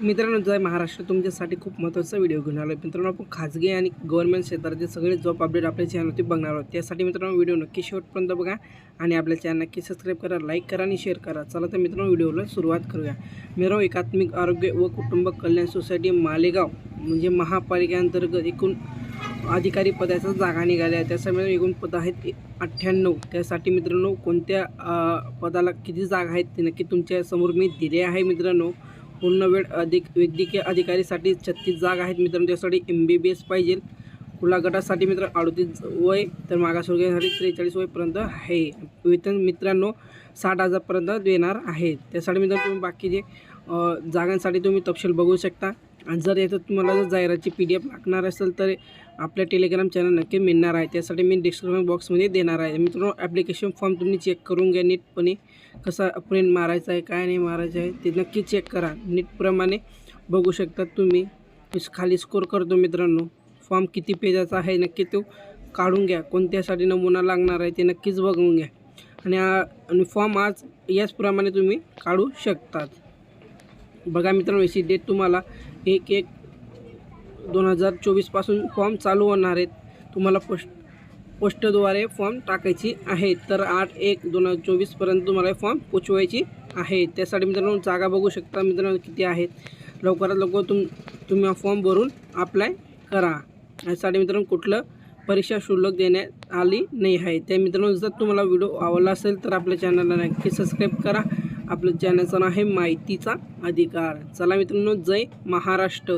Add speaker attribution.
Speaker 1: मित्रांनो जो आहे महाराष्ट्र. तुमच्यासाठी खूप महत्त्वाचा व्हिडिओ घेऊन आलो आहे मित्रांनो आपण खाजगी आणि गव्हर्नमेंट क्षेत्राचे सगळे जॉब अपडेट आपल्या चॅनलवरती बघणार आहोत. त्यासाठी मित्रांनो व्हिडिओ नक्की शेवटपर्यंत बघा आणि आपल्या चॅनल नक्की सबस्क्राईब करा लाईक करा आणि शेअर करा. चला तर मित्रांनो व्हिडिओला सुरुवात करूया. मिराव एकात्मिक आरोग्य व कुटुंब कल्याण सोसायटी मालेगाव म्हणजे महापालिकेअंतर्गत एकूण अधिकारी पदाच्या जागा निघाल्या आहेत. त्यासाठी एकूण पद आहेत अठ्ठ्याण्णव. त्यासाठी मित्रांनो कोणत्या पदाला किती जागा आहेत ते नक्की तुमच्यासमोर मी दिले आहे मित्रांनो. पूर्ण वेळ अधिक वैद्यकीय अधिकारीसाठी छत्तीस जागा आहेत मित्रांनो. त्यासाठी एम बी बी एस पाहिजे. खुला गटासाठी मित्र अडतीस वय तर मागासवर्गीयासाठी त्रेचाळीस वयपर्यंत आहे. वेतन मित्रांनो साठ हजारपर्यंत देणार आहे त्यासाठी मित्रांनो तुम्ही बाकीचे जे जागांसाठी तुम्ही तपशील बघू शकता. आणि जर याच्यात तुम्हाला जर जाहिरातची पी डी एफ लागणार असेल तर आपल्या टेलिग्राम चॅनल नक्की मिळणार आहे. त्यासाठी मी डिस्क्रिप्शन बॉक्समध्ये देणार आहे. मित्रांनो ॲप्लिकेशन फॉर्म तुम्ही चेक करून घ्या नीटपणे. कसा प्रिंट मारायचा आहे काय नाही मारायचं आहे ते नक्की चेक करा. नीटप्रमाणे बघू शकता तुम्ही. खाली स्कोर करतो मित्रांनो. फॉर्म किती पेजाचा आहे नक्की तो काढून घ्या. कोणत्यासाठी नमुना लागणार आहे ते नक्कीच बघून घ्या. आणि आणि फॉर्म आज याचप्रमाणे तुम्ही काढू शकतात. बघा मित्रांनो याची डेट तुम्हाला एक एक दोन हजार चोवीसपासून फॉर्म चालू होणार आहेत. तुम्हाला पोस्ट पोस्टद्वारे फॉर्म टाकायची आहे. तर आठ एक दोन हजार चोवीसपर्यंत तुम्हाला फॉर्म पोचवायची आहे. त्यासाठी मित्रांनो जागा बघू शकता मित्रांनो किती आहेत. लवकरात लवकर तुम तुम्ही हा फॉर्म भरून अप्लाय करा. यासाठी मित्रांनो कुठलं परीक्षा शुल्क देण्यात आली नाही आहे. त्या मित्रांनो जर तुम्हाला व्हिडिओ आवडला असेल तर आपल्या चॅनलला नक्की सबस्क्राईब करा. आपलं चॅनलचं नाव आहे माहितीचा अधिकार. चला मित्रांनो जय महाराष्ट्र.